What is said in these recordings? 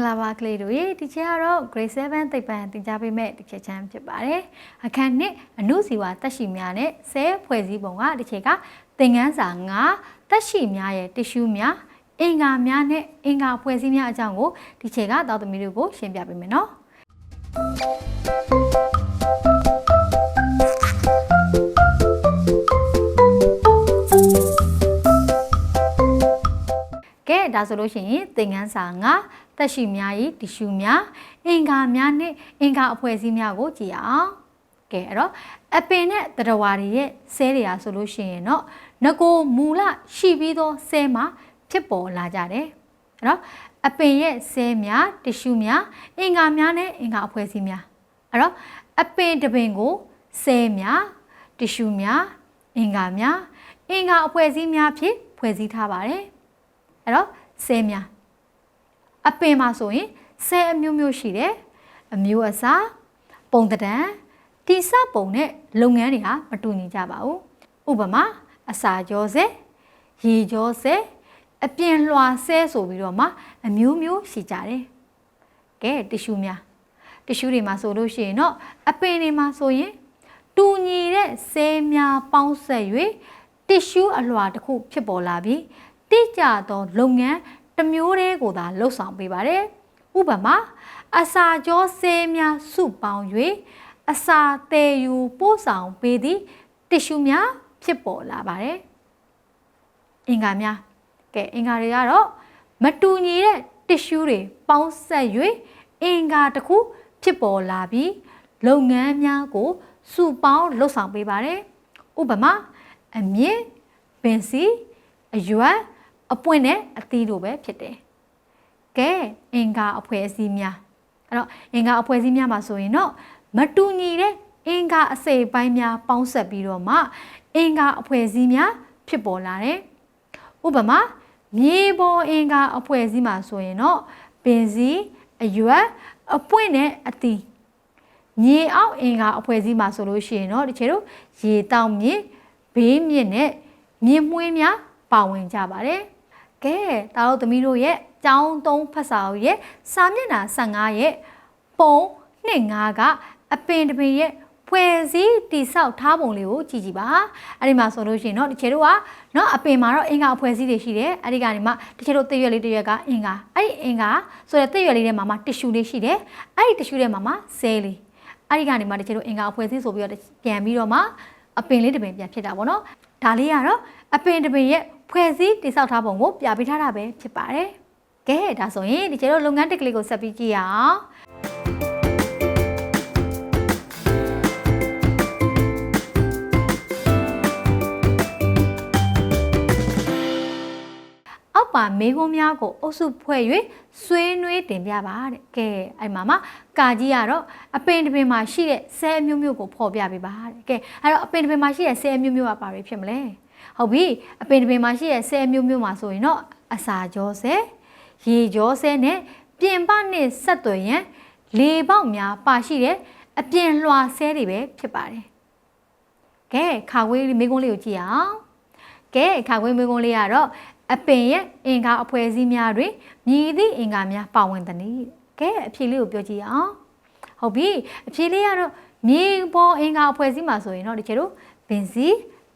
္ဂလာပါကလေးတို့ရေဒီချက်ကတော့ grade 7သိပ္ပံသင်ကြားပေးမဲ့ဒီချက်ချမ်းဖြစ်ပါတယ်အခန်းနှစ်အနုစီဝါတက်ရှိများနဲ့ဆဲဖွဲ့စည်းပုံကဒီချက်ကသင်ခန်းစာ9တက်ရှိများရဲ့တ िश ူးများအင်္ဂါများနဲ့အင်္ဂါဖွဲ့စည်းများအကြောင်းကိုဒီချက်ကတောက်သမီးတို့ကိုရှင်းပြပေးမယ်နော် ကဲဒါဆိုလို့ရှိရင်သင်ခန်းစာ9တက်ရှိများဤတ िश ူးများအင်္ဂါများနဲ့အင်္ဂါအဖွဲ့အစည်းများကိုကြည့်အောင်ကဲအဲ့တော့အပင်နဲ့တရဝါတွေရဲ့ဆဲတွေရာဆိုလို့ရှိရင်တော့ငကိုမူလရှိပြီးသောဆဲမှာဖြစ်ပေါ်လာကြတယ်အဲ့တော့အပင်ရဲ့ဆဲများတ िश ူးများအင်္ဂါများနဲ့အင်္ဂါအဖွဲ့အစည်းများအဲ့တော့အပင်တစ်ပင်ကိုဆဲများတ िश ူးများအင်္ဂါများအင်္ဂါအဖွဲ့အစည်းများဖြင့်ဖွဲ့စည်းထားပါတယ် အဲ့တော့ဆဲများအပင်မှာဆိုရင်ဆဲအမျိုးမျိုးရှိတယ်အမျိုးအစားပုံတံတိစပုံနဲ့လုပ်ငန်းတွေဟာမတူညီကြပါဘူးဥပမာအစာကြောဆဲရေကြောဆဲအပြင်လွှာဆဲဆိုပြီးတော့မှအမျိုးမျိုးရှိကြတယ်ကဲတ िश ူးများတ िश ူးတွေမှာဆိုလို့ရှိရင်တော့အပင်တွေမှာဆိုရင်တူညီတဲ့ဆဲများပေါင်းဆက်၍တ िश ူးအလွှာတစ်ခုဖြစ်ပေါ်လာပြီး တိကျသောလုပ်ငန်းတစ်မျိုးတည်းကိုသာလှုပ်ဆောင်ပေးပါတယ်။ဥပမာအစာကြောဆဲများစုပေါင်း၍အစာသေးယူပို့ဆောင်ပေးသည့်တ िश ူးများဖြစ်ပေါ်လာပါတယ်။အင်္ဂါများကဲအင်္ဂါတွေကတော့မတူညီတဲ့တ िश ူးတွေပေါင်းဆက်၍အင်္ဂါတစ်ခုဖြစ်ပေါ်လာပြီးလုပ်ငန်းများကိုစုပေါင်းလှုပ်ဆောင်ပေးပါတယ်။ဥပမာအမြင့်ပင်စီအရွက် အပွင့်နဲ့အသီးတို့ပဲဖြစ်တယ်။ကဲအင်္ဂါအဖွဲ့အစည်းများအဲ့တော့အင်္ဂါအဖွဲ့အစည်းများမှာဆိုရင်တော့မတူညီတဲ့အင်္ဂါအစိပ်ပိုင်းများပေါင်းဆက်ပြီးတော့မှအင်္ဂါအဖွဲ့အစည်းများဖြစ်ပေါ်လာတယ်။ဥပမာမြေပေါ်အင်္ဂါအဖွဲ့အစည်းမှာဆိုရင်တော့ပင်စီအရွက်အပွင့်နဲ့အသီးမြေအောက်အင်္ဂါအဖွဲ့အစည်းမှာဆိုလို့ရှိရင်တော့ဒီချေတို့ရေတောင်မြင့်ဘေးမြင့်နဲ့မြင့်မွှေးများပါဝင်ကြပါတယ်။ ကဲတာတို့သမီးတို့ရဲ့ကျောင်းသုံးဖတ်စာအုပ်ရဲ့စာမျက်နှာ15ရဲ့ပုံနှစ်5ကအပင်တပင်ရဲ့ဖွဲ့စည်းတိဆောက်ထားပုံလေးကိုကြည့်ကြည့်ပါအဲ့ဒီမှာဆိုလို့ရှိရင်เนาะတချို့တို့ကเนาะအပင်မှာတော့အင်္ဂါဖွဲ့စည်းတွေရှိတယ်အဲ့ဒီကနေမှတချို့တို့တရွက်လေးတရွက်ကအင်္ဂါအဲ့ဒီအင်္ဂါဆိုတဲ့တရွက်လေးထဲမှာမှတ िश ူလေးရှိတယ်အဲ့ဒီတ िश ူထဲမှာမှဆဲလေးအဲ့ဒီကနေမှတချို့တို့အင်္ဂါဖွဲ့စည်းဆိုပြီးတော့ပြန်ပြီးတော့မှအပင်လေးတစ်ပင်ပြန်ဖြစ်တာပေါ့နော်ဒါလေးကတော့အပင်တစ်ပင်ရဲ့ ဖွဲ့စည်းတိစောက်ထားပုံကိုပြပေးထားတာပဲဖြစ်ပါတယ်။ကဲဒါဆိုရင်ဒီကျတော့လုပ်ငန်းတက်ကလေးကိုဆက်ပြီးကြည့်ရအောင်။အောက်ပါမေးခွန်းများကိုအုပ်စုဖွဲ့၍ဆွေးနွေးတင်ပြပါတဲ့ကဲအဲ့မှာမှာကာကြီးကတော့အပင်တစ်ပင်မှာရှိတဲ့ဆဲအမျိုးမျိုးကိုဖော်ပြပေးပါတဲ့ကဲအဲ့တော့အပင်တစ်ပင်မှာရှိတဲ့ဆဲအမျိုးမျိုးကဘာတွေဖြစ်မလဲ ဟုတ်ပြီအပင်တစ်ပင်မှာရှိတဲ့ဆဲမျိုးမျိုးမှာဆိုရင်တော့အစာကြောဆဲရေကြောဆဲနဲ့ပြင်ပနဲ့ဆက်သွယ်ရန်လေပေါက်များပါရှိတဲ့အပြင်လွှာဆဲတွေပဲဖြစ်ပါတယ်ကဲခါဝေးမိကုံးလေးကိုကြည့်အောင်ကဲခါဝေးမိကုံးလေးကတော့အပင်ရဲ့အင်္ဂါအဖွဲ့အစည်းများတွင်မြည်သည့်အင်္ဂါများပါဝင်သည်ကဲအဖြေလေးကိုပြောကြည့်အောင်ဟုတ်ပြီအဖြေလေးကတော့မြေပေါ်အင်္ဂါအဖွဲ့အစည်းမှာဆိုရင်တော့ဒီကျတို့ဘင်စီ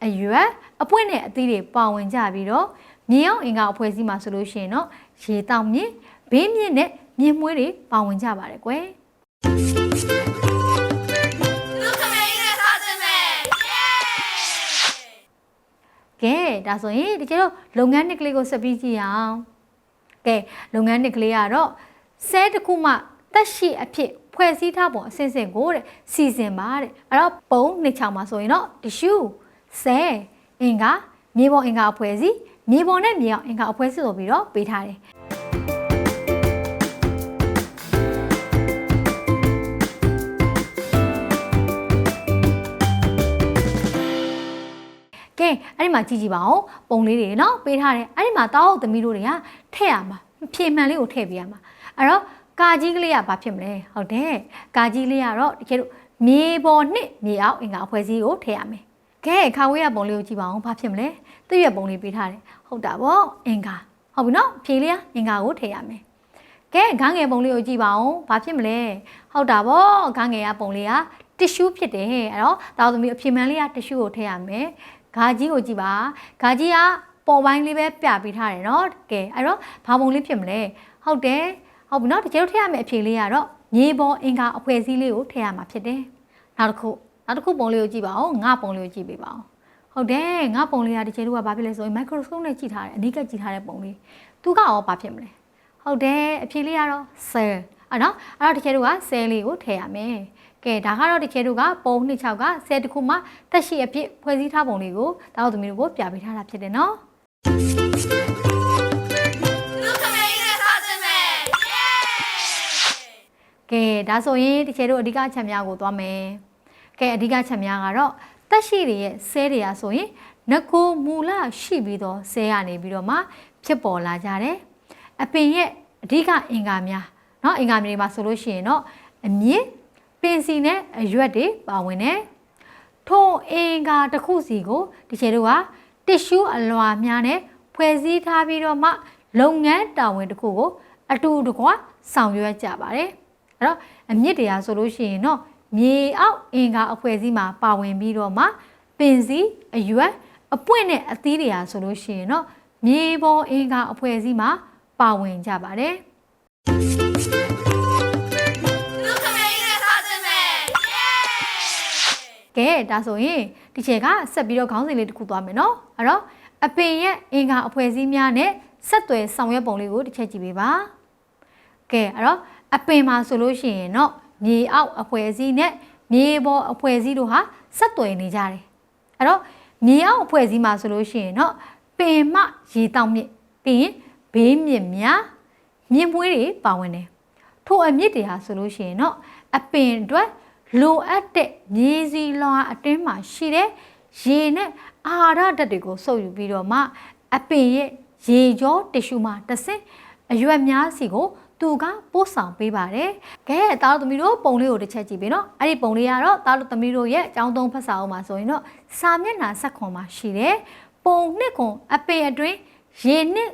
အရွက် အပွင့်နဲ့အသီးတွေပါဝင်ကြပြီးတော့မြေအောင်အင်္ဂါအဖွဲ့အစည်းမှာဆိုလို့ရှိရင်တော့ရေတောင်မြင့်ဘေးမြင့်နဲ့မြင့်မွေးတွေပါဝင်ကြပါတယ်ကွယ်ကဲဒါဆိုရင်ဒီကျတော့လုပ်ငန်းနှစ်ကလေးကိုဆက်ပြီးကြည့်အောင်ကဲလုပ်ငန်းနှစ်ကလေးကတော့ဆဲတစ်ခုမှတက်ရှိအဖြစ်ဖွဲ့စည်းထားပုံအစင်စင်ကိုတဲ့စီစဉ်ပါတဲ့အဲ့တော့ပုံနှစ်ချောင်းမှာဆိုရင်တော့တ िश ူဆဲ အင်္ဂါမြေပေါ်အင်္ဂါအဖွဲ့အစည်းမြေပေါ်နဲ့မြေအောင်အင်္ဂါအဖွဲ့အစည်းဆိုပြီးတော့ပေးထားတယ်ကဲအဲ့ဒီမှာကြည့်ကြည့်ပါဦးပုံလေးတွေနော်ပေးထားတယ်အဲ့ဒီမှာတောက်သမီးတို့တွေကထည့်ရမှာဖြေမှန်လေးကိုထည့်ပေးရမှာအဲ့တော့ကာကြီးကလေးကဘာဖြစ်မလဲဟုတ်တယ်ကာကြီးလေးကတော့တကယ်လို့မြေပေါ်နှစ်မြေအောက်အင်္ဂါအဖွဲ့အစည်းကိုထည့်ရမယ် ကဲခါဝေးရပုံလေးကိုကြည့်ပါအောင်ဘာဖြစ်မလဲသူ့ရဲ့ပုံလေးပေးထားတယ်ဟုတ်တာဗောအင်္ဂါဟုတ်ပြီနော်ဖြေလေးကအင်္ဂါကိုထည့်ရမယ်ကကဲဂန်းငယ်ပုံလေးကိုကြည့်ပါဦးဘာဖြစ်မလဲဟုတ်တာဗောဂန်းငယ်ကပုံလေးကတစ်ရှူးဖြစ်တယ်အဲ့တော့တာသမီးအဖြေမှန်လေးကတစ်ရှူးကိုထည့်ရမယ်ဂါကြီးကိုကြည့်ပါဂါကြီးကပေါ်ပိုင်းလေးပဲပြပေးထားတယ်နော်ကဲအဲ့တော့ဘာပုံလေးဖြစ်မလဲဟုတ်တယ်ဟုတ်ပြီနော်တကယ်လို့ထည့်ရမယ့်အဖြေလေးကတော့မြေပေါ်အင်္ဂါအဖွဲစည်းလေးကိုထည့်ရမှာဖြစ်တယ်နောက်တစ်ခု နောက်တစ်ခုပုံလေးကိုကြည့်ပါဦးငါပုံလေးကိုကြည့်ပေးပါဦးဟုတ်တယ်ငါပုံလေးကတကယ်လို့ကဘာဖြစ်လဲဆိုရင် microscope နဲ့ကြည့်ထားတယ်အနိကကြည့်ထားတဲ့ပုံလေးသူကရောဘာဖြစ်မလဲဟုတ်တယ်အဖြေလေးကတော့ cell အဲ့နော်အဲ့တော့တကယ်လို့က cell လေးကိုထည့်ရမယ်ကဲဒါကတော့တကယ်လို့ကပုံနှစ်ချောက်က cell တစ်ခုမှတက်ရှိအဖြစ်ဖွဲ့စည်းထားပုံလေးကိုတောက်သမီးတို့ကိုပြပေးထားတာဖြစ်တယ်နော်လူခမေးနဲ့စားစင်မယ်ယေးကဲဒါဆိုရင်တကယ်လို့အဓိကအချက်များကိုသွားမယ် ကဲအဓိကချက်များကတော့တက်ရှိတွေရဲ့ဆဲတွေကဆိုရင်ငကိုမူလရှိပြီးတော့ဆဲရနေပြီးတော့မှဖြစ်ပေါ်လာကြတယ်အပင်ရဲ့အဓိကအင်္ဂါများเนาะအင်္ဂါမျိုးတွေမှာဆိုလို့ရှိရင်တော့အမြင့်ပင်စီနဲ့အရွက်တွေပါဝင်တယ်ထိုအင်္ဂါတစ်ခုစီကိုဒီခြေတို့ကတစ်ရှူးအလွာများနဲ့ဖွဲ့စည်းထားပြီးတော့မှလုပ်ငန်းတာဝန်တစ်ခုကိုအတူတကွဆောင်ရွက်ကြပါတယ်အဲ့တော့အမြင့်တရားဆိုလို့ရှိရင်တော့ မြေအောက်အင်္ဂါအဖွဲ့အစည်းမှာပါဝင်ပြီးတော့မှပင်စီအရွက်အပွင့်နဲ့အသီးတွေဟာဆိုလို့ရှိရင်တော့မြေပေါ်အင်္ဂါအဖွဲ့အစည်းမှာပါဝင်ကြပါတယ်လူခမေးနဲ့စားစင်မယ်ယေးကဲဒါဆိုရင်ဒီချက်ကဆက်ပြီးတော့ခေါင်းစဉ်လေးတစ်ခုသွားမယ်နော်အဲ့တော့အပင်ရဲ့အင်္ဂါအဖွဲ့အစည်းများနဲ့ဆက်သွယ်ဆောင်ရွက်ပုံလေးကိုတစ်ချက်ကြည့်ပေးပါကဲအဲ့တော့အပင်မှာဆိုလို့ရှိရင်တော့ မြေအောက်အဖွဲ့အစည်းနဲ့မြေပေါ်အဖွဲ့အစည်းတို့ဟာဆက်သွယ်နေကြတယ်အဲ့တော့မြေအောက်အဖွဲ့အစည်းမှာဆိုလို့ရှိရင်တော့ပင်မရေတောက်မြစ်ပြီးရင်ဘေးမြစ်များမြင့်မွေးတွေပါဝင်တယ်ထိုအမြင့်တွေဟာဆိုလို့ရှိရင်တော့အပင်အတွက်လိုအပ်တဲ့မြေစီလွှာအတွင်းမှာရှိတဲ့ရေနဲ့အာဟာရဓာတ်တွေကိုစုပ်ယူပြီးတော့မှအပင်ရဲ့ရေကြောတ िश ူမှာတစ်ဆင့်အရွက်များစီကို သူကပို့ဆောင်ပေးပါတယ်။ကဲတားတို့သမီးတို့ပုံလေးကိုတစ်ချက်ကြည့်ပြီနော်။အဲ့ဒီပုံလေးကတော့တားတို့သမီးတို့ရဲ့အကြောင်းသုံးဖတ်စာအုပ်မှာဆိုရင်တော့စာမျက်နှာဆက်ခွန်မှာရှိတယ်။ပုံနှစ်ခွန်အပင်အတွင်းရေနှစ်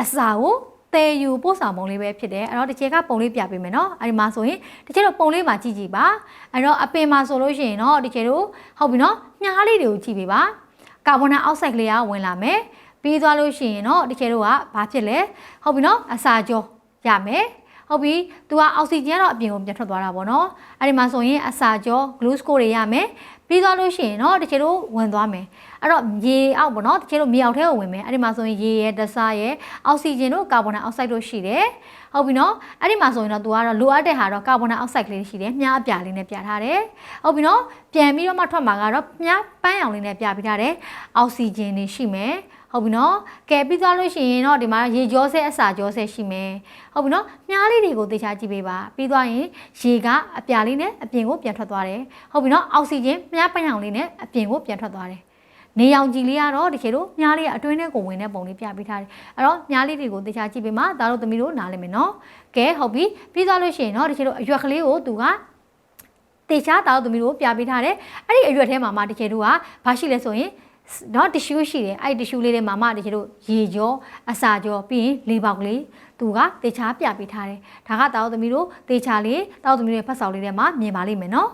အစာကိုတဲယူပို့ဆောင်ပုံလေးပဲဖြစ်တယ်အဲ့တော့တစ်ချက်ကပုံလေးပြပေးမယ်နော်အဲ့ဒီမှာဆိုရင်တစ်ချက်တော့ပုံလေးမှာကြည့်ကြည့်ပါအဲ့တော့အပင်မှာဆိုလို့ရှိရင်တော့တစ်ချက်တော့ဟုတ်ပြီနော်မြားလေးတွေကိုကြည့်ပေးပါကာဗွန်ဒိုင်အောက်ဆိုက်ကလေးကဝင်လာမယ်ပြီးသွားလို့ရှိရင်တော့တစ်ချက်တော့ကဘာဖြစ်လဲဟုတ်ပြီနော်အစာကြော ရမယ်ဟုတ်ပြီသူကအောက်ဆီဂျင်ကတော့အပြင်ကိုပြန်ထွက်သွားတာပေါ့နော်အဲ့ဒီမှာဆိုရင်အစာကြော glucose တွေရမယ်ပြီးသွားလို့ရှိရင်တော့တစ်ချက်တော့ဝင်သွားမယ်အဲ့တော့ရေအောက်ပေါ့နော်တစ်ချက်တော့မြေအောက်ထဲကိုဝင်မယ်အဲ့ဒီမှာဆိုရင်ရေရဲ့တဆာရဲ့အောက်ဆီဂျင်တို့ကာဗွန်ဒိုင်အောက်ဆိုက်တို့ရှိတယ်ဟုတ်ပြီနော်အဲ့ဒီမှာဆိုရင်တော့သူကတော့လိုအပ်တဲ့ဟာတော့ကာဗွန်ဒိုင်အောက်ဆိုက်ကလေးရှိတယ်မြားအပြာလေးနဲ့ပြထားတယ်ဟုတ်ပြီနော်ပြန်ပြီးတော့မှထွက်မှာကတော့မြားပန်းရောင်လေးနဲ့ပြပေးထားတယ်အောက်ဆီဂျင်တွေရှိမယ်ဟုတ်ပြီနော်ကဲပြီးသွားလို့ရှိရင်တော့ဒီမှာရေကြောဆဲအစာကြောဆဲရှိမယ် ဟုတ်ပြီနော်မြားလေးတွေကိုသေချာကြည့်ပေးပါပြီးသွားရင်ရေကအပြာလေးနဲ့အပြင်ကိုပြန်ထွက်သွားတယ်ဟုတ်ပြီနော်အောက်ဆီဂျင်မြားပန်းရောင်လေးနဲ့အပြင်ကိုပြန်ထွက်သွားတယ်နေရောင်ကြည်လေးကတော့ဒီခေတ်တို့မြားလေးကအတွင်းထဲကိုဝင်တဲ့ပုံလေးပြပေးထားတယ်အဲ့တော့မြားလေးတွေကိုသေချာကြည့်ပေးမှာဒါတို့သမီးတို့နားလည်မယ်နော်ကဲဟုတ်ပြီပြီးသွားလို့ရှိရင်တော့ဒီခေတ်တို့အရွက်ကလေးကိုသူကတေချာတောက်သမီးတို့ပြပေးထားတယ်အဲ့ဒီအရွက်ထဲမှာမှဒီခေတ်တို့ကဘာရှိလဲဆိုရင် တော့တ िश ူးရှိတယ်အဲ့ဒီတ िश ူးလေးတွေမှာမှဒီခေတ်တို့ရေကြောအစာကြောပြီးရင်လေပေါက်ကလေးသူကတေချာပြပေးထားတယ်ဒါကတောက်သမီးတို့တေချာလေးတောက်သမီးတို့ရဲ့ဖတ်ဆောင်လေးထဲမှာမြင်ပါလိမ့်မယ်နော်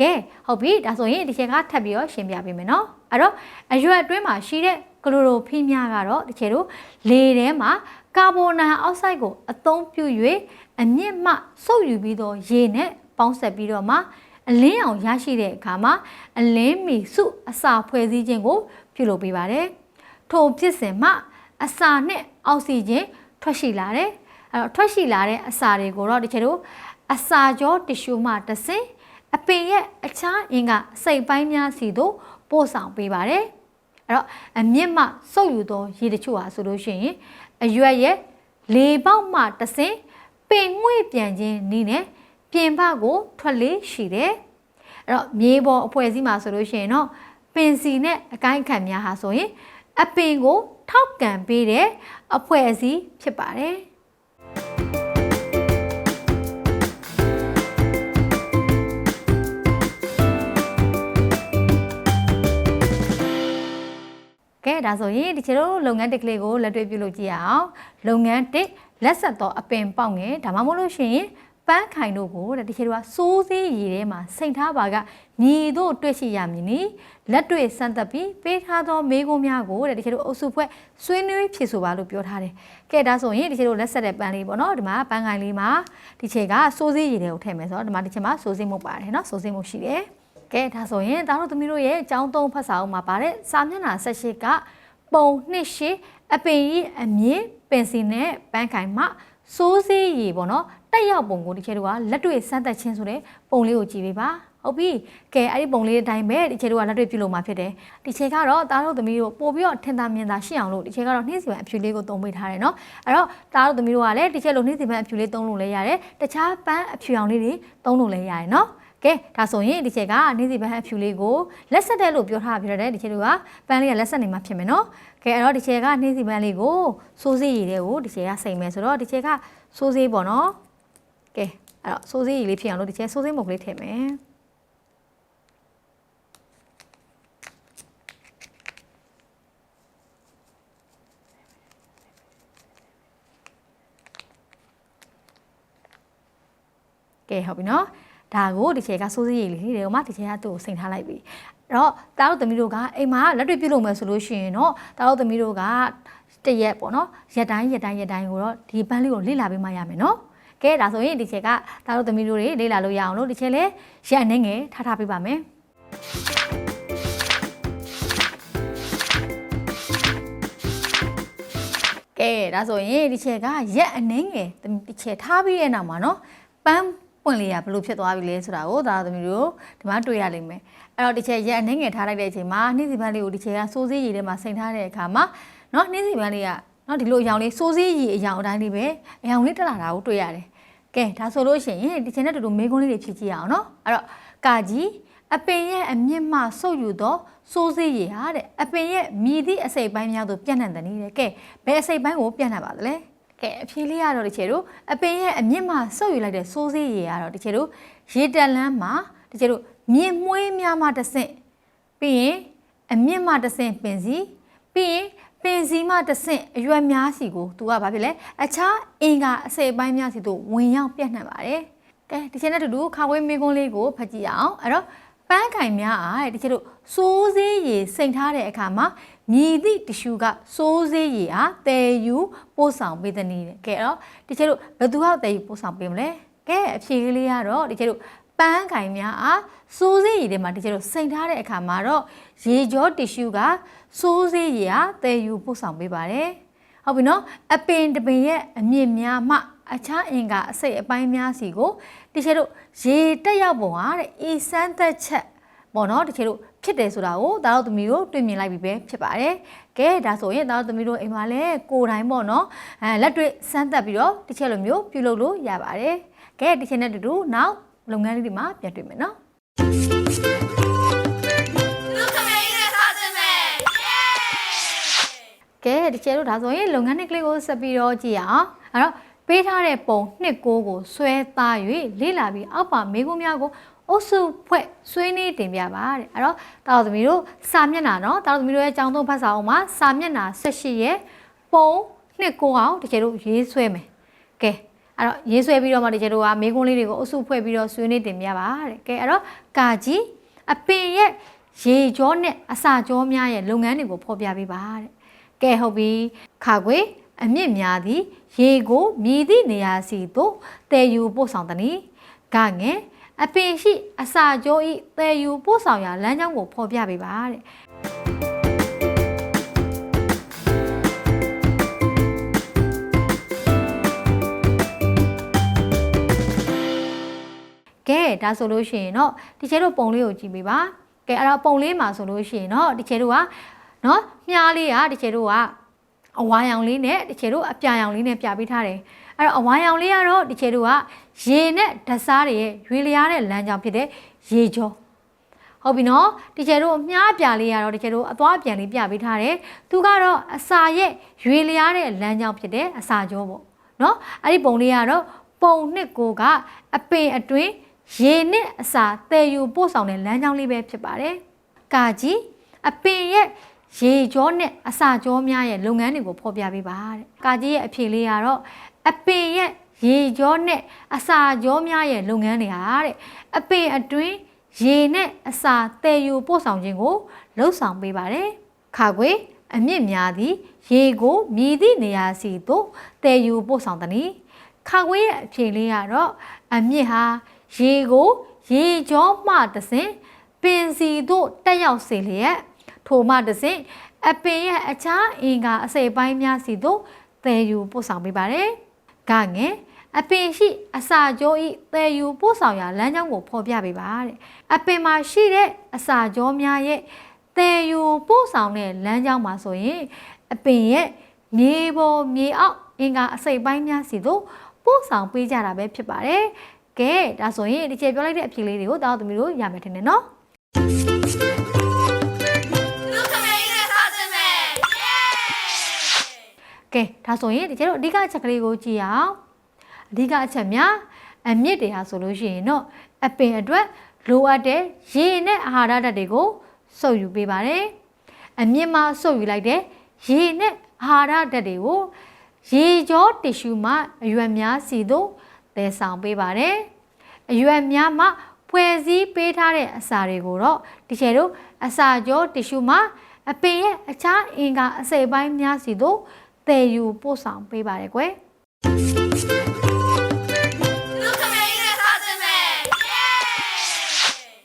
ကဲဟုတ်ပြီဒါဆိုရင်ဒီချက်ကထပ်ပြီးတော့ရှင်းပြပေးမယ်နော်အဲ့တော့အရွက်အတွင်းမှာရှိတဲ့ကလိုရိုဖိများကတော့ဒီချက်တို့လေထဲမှာကာဗွန်ဒိုင်အောက်ဆိုက်ကိုအသုံးပြု၍အမြင့်မှစုပ်ယူပြီးတော့ရေနဲ့ပေါင်းဆက်ပြီးတော့မှ အလင်းအောင်ရရှိတဲ့အခါမှာအလင်းမီစုအစာဖွဲ့စည်းခြင်းကိုပြုလုပ်ပေးပါတယ်ထိုဖြစ်စဉ်မှာအစာနဲ့အောက်ဆီဂျင်ထွက်ရှိလာတယ်အဲ့တော့ထွက်ရှိလာတဲ့အစာတွေကိုတော့ဒီချက်တို့အစာကြောတ िश ူမှတစ်ဆင့်အပင်ရဲ့အခြားအင်ကအစိတ်ပိုင်းများစီသို့ပို့ဆောင်ပေးပါတယ်။အဲ့တော့အမြင့်မှစုပ်ယူသောရေတချို့ဟာဆိုလို့ရှိရင်အရွက်ရဲ့လေပေါက်မှတဆင်ပင်ငွေ့ပြန်ခြင်းနည်းနဲ့ ပြင်ပကိုထွက်လေရှိတယ်။အဲ့တော့မြေပေါ်အဖွဲ့အစည်းမှာဆိုလို့ရှိရင်တော့ပင်စီနဲ့အကိုင်းခံများဟာဆိုရင်အပင်ကိုထောက်ကန်ပေးတဲ့အဖွဲ့အစည်းဖြစ်ပါတယ်။ကဲဒါဆိုရင်ဒီချေတို့လုပ်ငန်းတစ်ကလေးကိုလက်တွေ့ပြုလုပ်ကြည့်ရအောင်လုပ်ငန်းတစ်လက်ဆက်သောအပင်ပေါက်ငယ်ဒါမှမဟုတ်လို့ရှိရင် ပန်းခိုင်တို့ကိုတဲ့တချို့ကစိုးစေးရည်ထဲမှာစိန်ထားပါကမြည်တို့တွေ့ရှိရမည်နီလက်တွေ့စမ်းသပ်ပြီးပေးထားသောမေးခွန်းများကိုတဲ့တချို့အုပ်စုဖွဲ့ဆွေးနွေးဖြေဆိုပါလို့ပြောထားတယ်။ကဲဒါဆိုရင်တချို့လက်ဆက်တဲ့ပန်းလေးပေါ့နော်ဒီမှာပန်းခိုင်လေးမှာဒီချေကစိုးစေးရည်တွေကိုထည့်မယ်ဆိုတော့ဒီမှာဒီချေမှာစိုးစေးမှုပါတယ်နော်စိုးစေးမှုရှိတယ်။ကဲဒါဆိုရင်သားတို့သမီးတို့ရဲ့ចောင်းသုံးဖတ်စာအုပ်မှာပါတဲ့စာမျက်နှာ18ကပုံနှစ်ရှိအပင်ကြီးအမြင့်ပင်စီနဲ့ပန်းခိုင်မှ စိုးစေးရည်ပေါ့နော်တက်ရောက်ပုံကိုဒီချေတို့ကလက်တွေ့စမ်းသပ်ခြင်းဆိုတဲ့ပုံလေးကိုကြည့်ပေးပါဟုတ်ပြီကဲအဲ့ဒီပုံလေးအတိုင်းပဲဒီချေတို့ကလက်တွေ့ပြုလုပ်မှာဖြစ်တယ်ဒီချေကတော့သားတို့သမီးတို့ပို့ပြီးတော့ထင်သာမြင်သာရှိအောင်လို့ဒီချေကတော့နှင်းစီပန်အဖြူလေးကိုသုံးပေးထားတယ်နော်အဲ့တော့သားတို့သမီးတို့ကလည်းဒီချေလိုနှင်းစီပန်အဖြူလေးသုံးလို့လည်းရတယ်တခြားပန်းအဖြူအောင်လေးတွေသုံးလို့လည်းရတယ်နော် ကဲဒါဆိုရင်ဒီချက်ကနေ့စီပန်းအဖြူလေးကိုလက်ဆက်တယ်လို့ပြောထားပြရတယ်ဒီချက်တို့ကပန်းလေးကလက်ဆက်နေမှာဖြစ်မယ်နော်ကဲအဲ့တော့ဒီချက်ကနေ့စီပန်းလေးကိုစိုးစေးရည်တွေကိုဒီချက်ကစိမ်မယ်ဆိုတော့ဒီချက်ကစိုးစေးပေါ့နော်ကဲအဲ့တော့စိုးစေးရည်လေးဖြစ်အောင်လို့ဒီချက်စိုးစေးမုတ်ကလေးထည့်မယ်ကဲဟုတ်ပြီနော် ဒါကိုဒီချက်ကစိုးစေးရည်လေးတွေကမှဒီချက်ကသူ့ကိုစိန်ထားလိုက်ပြီအဲ့တော့တားတို့သမီးတို့ကအိမ်မှာလက်တွေ့ပြုလုပ်မယ်ဆိုလို့ရှိရင်တော့တားတို့သမီးတို့ကတရက်ပေါ့နော်ရက်တိုင်းရက်တိုင်းရက်တိုင်းကိုတော့ဒီပန်းလေးကိုလေ့လာပေးမှရမယ်နော်ကဲဒါဆိုရင်ဒီချက်ကတားတို့သမီးတို့တွေလေ့လာလို့ရအောင်လို့ဒီချက်လေးရက်အနေငယ်ထားထားပေးပါမယ်ကဲဒါဆိုရင်ဒီချက်ကရက်အနေငယ်ဒီချက်ထားပြီးတဲ့နောက်မှာနော်ပန်း ပွင့်လေးရဘလို့ဖြစ်သွားပြီလဲဆိုတာကိုဒါသမီးတို့ဒီမှာတွေ့ရလိမ့်မယ်အဲ့တော့ဒီချက်ရက်အနေငယ်ထားလိုက်တဲ့အချိန်မှာနှင်းစီပန်းလေးကိုဒီချက်ကစိုးစေးရည်ထဲမှာစိန်ထားတဲ့အခါမှာနော်နှင်းစီပန်းလေးကနော်ဒီလိုအရောင်လေးစိုးစေးရည်အရောင်အတိုင်းလေးပဲအရောင်လေးတက်လာတာကိုတွေ့ရတယ်ကဲဒါဆိုလို့ရှိရင်ဒီချက်နဲ့တူတူမေးခွန်းလေးတွေဖြည့်ကြည့်ရအောင်နော်အဲ့တော့ကာကြီးအပင်ရဲ့အမြင့်မှဆုပ်ယူသောစိုးစေးရည်ဟာတဲ့အပင်ရဲ့မြည်သည့်အစိပ်ပိုင်းများသို့ပြန့်နှံ့တဲ့နည်းတဲ့ကဲဘယ်အစိပ်ပိုင်းကိုပြန့်နှံ့ပါသလဲ ကဲအဖြေလေးရတော့ဒီချေတို့အပင်ရဲ့အမြင့်မှဆုပ်ယူလိုက်တဲ့စိုးစေးရည်ကတော့ဒီချေတို့ရေတက်လန်းမှာဒီချေတို့မြင့်မွေးများမှတစ်ဆင့်ပြီးရင်အမြင့်မှတစ်ဆင့်ပင်စီပြီးရင်ပင်စီမှတစ်ဆင့်အရွက်များစီကိုသူကဘာဖြစ်လဲအခြားအင်္ဂါအစိပ်ပိုင်းများစီတို့ဝင်ရောက်ပြန့်နှံ့ပါတယ်ကဲဒီချက်နဲ့တူတူခါဝေးမေကွန်းလေးကိုဖတ်ကြည့်အောင်အဲ့တော့ပန်းကင်များအားတဲ့ဒီချက်တို့စိုးစေးရည်စိန်ထားတဲ့အခါမှာ မြည်သည့်တ िश ူကစိုးစေးရည်အားတဲယူပို့ဆောင်ပေးတဲ့နည်းတဲ့ကဲတော့ဒီချက်တို့ဘယ်သူကတဲယူပို့ဆောင်ပေးမလဲကဲအဖြေကလေးကတော့ဒီချက်တို့ပန်းကင်များအားစိုးစေးရည်တွေမှာဒီချက်တို့စိန်ထားတဲ့အခါမှာတော့ရေကြောတ िश ူကစိုးစေးရည်အားတဲယူပို့ဆောင်ပေးပါတယ်ဟုတ်ပြီနော်အပင်တပင်ရဲ့အမြင့်များမှအခြားအင်္ဂါအစိတ်အပိုင်းများစီကိုတချို့တို့ရေတက်ရောက်ပုံဟာတဲ့အေစမ်းသက်ချက် ပေါ့နော်တချို့တို့ဖြစ်တယ်ဆိုတာကိုဒါတော့သမီးတို့တွေ့မြင်လိုက်ပြီပဲဖြစ်ပါတယ်။ကဲဒါဆိုရင်ဒါတော့သမီးတို့အိမ်မှာလည်းကိုယ်တိုင်ပေါ့နော်အဲလက်တွေ့စမ်းသပ်ပြီးတော့တချို့လိုမျိုးပြုလုပ်လို့ရပါတယ်။ကဲဒီချိန်နဲ့တူတူနောက်လုပ်ငန်းလေးတွေမှာပြန်တွေ့မယ်နော်။လူခမေးနဲ့စားစမယ်ကဲဒီကျဲတို့ဒါဆိုရင်လုပ်ငန်းနှစ်ကလေးကိုဆက်ပြီးတော့ကြည့်ရအောင်အဲ့တော့ပေးထားတဲ့ပုံနှစ်ကိုကိုဆွဲသား၍လေ့လာပြီးအောက်ပါမေးခွန်းများကို အုပ်စုဖွဲ့ဆွေးနွေးတင်ပြပါတဲ့အဲ့တော့တာတော်သမီးတို့စာမျက်နှာเนาะတာတော်သမီးတို့ရဲ့အကြောင်းသုံးဖတ်စာအုပ်မှာစာမျက်နှာ18ရဲ့ပုံနှစ်ကိုအောင်ဒီကျဲတို့ရေးဆွဲမယ်ကဲအဲ့တော့ရေးဆွဲပြီးတော့မှဒီကျဲတို့ကမေးခွန်းလေးတွေကိုအုပ်စုဖွဲ့ပြီးတော့ဆွေးနွေးတင်ပြပါတဲ့ကဲအဲ့တော့ကာကြီးအပင်ရဲ့ရေကြောနဲ့အစာကြောများရဲ့လုပ်ငန်းတွေကိုဖော်ပြပေးပါတဲ့ ကဲဟုတ်ပြီခါခွေအမြင့်များသည် ရေကိုမြည်သည့်နေရာစီသို့တည်ယူပို့ဆောင်သည်။ကငယ် အပင်ရှိအစာကျိုးဤသယ်ယူပို့ဆောင်ရာလမ်းကြောင်းကိုဖော်ပြပေးပါတဲ့ကဲဒါဆိုလို့ရှိရင်တော့ဒီချဲတို့ပုံလေးကိုကြည့်ပေးပါကဲအဲ့တော့ပုံလေးမှာဆိုလို့ရှိရင်တော့ဒီချဲတို့ကနော်မြားလေးကဒီချဲတို့ကအဝါရောင်လေးနဲ့ဒီချဲတို့အပြာရောင်လေးနဲ့ပြပေးထားတယ် အဲ့တော့အဝါရောင်လေးကတော့ဒီချေတို့ကရေနဲ့ဓာတ်စားတွေရဲ့ရွေလျားတဲ့လမ်းကြောင်းဖြစ်တဲ့ရေကြောဟုတ်ပြီနော်ဒီချေတို့မြားပြလေးကတော့ဒီချေတို့အသွားပြန်လေးပြပေးထားတယ်သူကတော့အစာရဲ့ရွေလျားတဲ့လမ်းကြောင်းဖြစ်တဲ့အစာကြောပေါ့နော်အဲ့ဒီပုံလေးကတော့ပုံနှစ်ကိုကအပင်အတွင်းရေနဲ့အစာတည်ယူပို့ဆောင်တဲ့လမ်းကြောင်းလေးပဲဖြစ်ပါတယ်ကာကြီးအပင်ရဲ့ရေကြောနဲ့အစာကြောများရဲ့လုပ်ငန်းတွေကိုဖော်ပြပေးပါတဲ့။ကာကြီးရဲ့အဖြေလေးကတော့ အပင်ရဲ့ရေကြောနဲ့အစာကြောများရဲ့လုပ်ငန်းတွေဟာတဲ့အပင်အတွင်းရေနဲ့အစာတည်ယူပို့ဆောင်ခြင်းကိုလှုပ်ဆောင်ပေးပါတယ်။ခါခွေအမြင့်များသည့်ရေကိုမြည်သည့်နေရာစီသို့တည်ယူပို့ဆောင်သည်။ခါခွေရဲ့အဖြေလေးကတော့အမြင့်ဟာရေကိုရေကြောမှတဆင်ပင်စီသို့တက်ရောက်စေလျက်ထိုမှတဆင်အပင်ရဲ့အခြားအင်္ဂါအစိပ်ပိုင်းများစီသို့တည်ယူပို့ဆောင်ပေးပါတယ်။ ကငယ်အပင်ရှိအစာကြောဤတည်ယူပို့ဆောင်ရာလမ်းကြောင်းကိုဖော်ပြပေးပါတဲ့အပင်မှာရှိတဲ့အစာကြောများရဲ့တည်ယူပို့ဆောင်တဲ့လမ်းကြောင်းမှာဆိုရင်အပင်ရဲ့မြေပေါ်မြေအောက်အင်္ဂါအစိပ်ပိုင်းများစီတို့ပို့ဆောင်ပေးကြတာပဲဖြစ်ပါတယ်ကဲဒါဆိုရင်ဒီကျေပြောလိုက်တဲ့အဖြေလေးတွေကိုတောင်းသမီးတို့ရမယ်ထင်တယ်နော် ကဲဒါဆိုရင်ဒီကျတော့အဓိကအချက်ကလေးကိုကြည့်အောင်အဓိကအချက်များအမြင့်တွေဟာဆိုလို့ရှိရင်တော့အပင်အတွက်လိုအပ်တဲ့ရေနဲ့အာဟာရဓာတ်တွေကိုစုပ်ယူပေးပါတယ်အမြင့်မှာစုပ်ယူလိုက်တဲ့ရေနဲ့အာဟာရဓာတ်တွေကိုရေကြောတစ်ရှူမှအရွက်များစီသို့သယ်ဆောင်ပေးပါတယ်အရွက်များမှဖွဲ့စည်းပေးထားတဲ့အစာတွေကိုတော့ဒီချေတို့အစာကြောတစ်ရှူမှအပင်ရဲ့အခြားအင်္ဂါအစိပ်ပိုင်းများစီသို့ တည်ယူပို့ဆောင်ပေးပါတယ်ကွယ်။